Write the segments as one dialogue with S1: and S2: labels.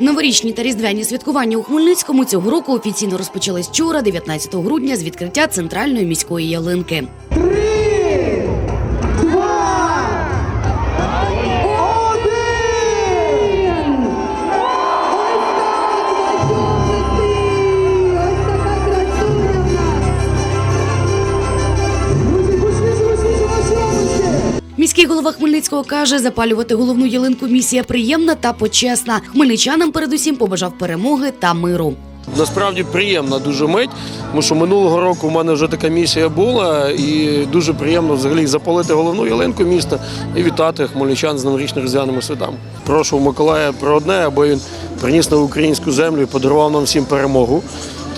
S1: Новорічні та різдвяні святкування у Хмельницькому цього року офіційно розпочались вчора, 19 грудня, з відкриття центральної міської ялинки. Міський голова Хмельницького каже, запалювати головну ялинку місія приємна та почесна. Хмельничанам передусім побажав перемоги та миру.
S2: Насправді приємна дуже мить, тому що минулого року в мене вже така місія була, і дуже приємно взагалі запалити головну ялинку міста і вітати хмельничан з новорічно різдвяними святами. Прошу Миколая про одне, аби він приніс на українську землю і подарував нам всім перемогу.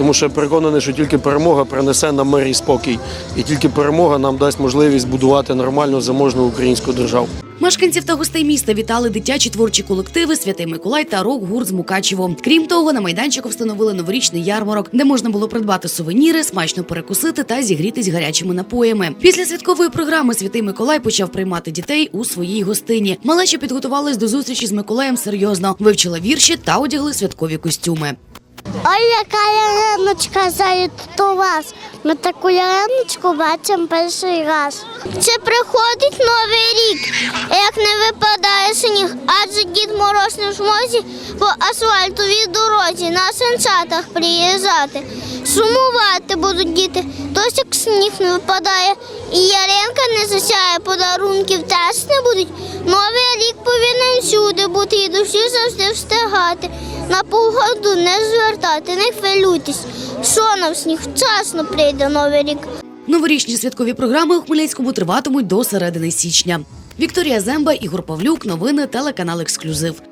S2: Тому що я переконаний, що тільки перемога принесе нам мир і спокій, і тільки перемога нам дасть можливість будувати нормальну заможну українську державу.
S1: Мешканців та гостей міста вітали дитячі творчі колективи Святий Миколай та рок-гурт з Мукачево. Крім того, на майданчику встановили новорічний ярмарок, де можна було придбати сувеніри, смачно перекусити та зігрітись гарячими напоями. Після святкової програми Святий Миколай почав приймати дітей у своїй гостині. Малеча підготувались до зустрічі з Миколаєм серйозно, вивчила вірші та одягли святкові костюми.
S3: Ой, яка ялиночка зайду вас. Ми таку ялиночку бачимо перший раз. Чи приходить новий рік, як не випадає сніг, адже дід Мороз не зможе по асфальтовій дорозі на сенсатах приїжджати. Сумувати будуть діти, досі як сніг не випадає, і ялинка не засяє, подарунків теж не будуть. Повинен всюди бути і душі завжди встигати. На погоду не звертати, не хвилюйтесь. Що нам сніг вчасно прийде новий рік.
S1: Новорічні святкові програми у Хмельницькому триватимуть до середини січня. Вікторія Земба, Ігор Павлюк, новини телеканал Ексклюзив.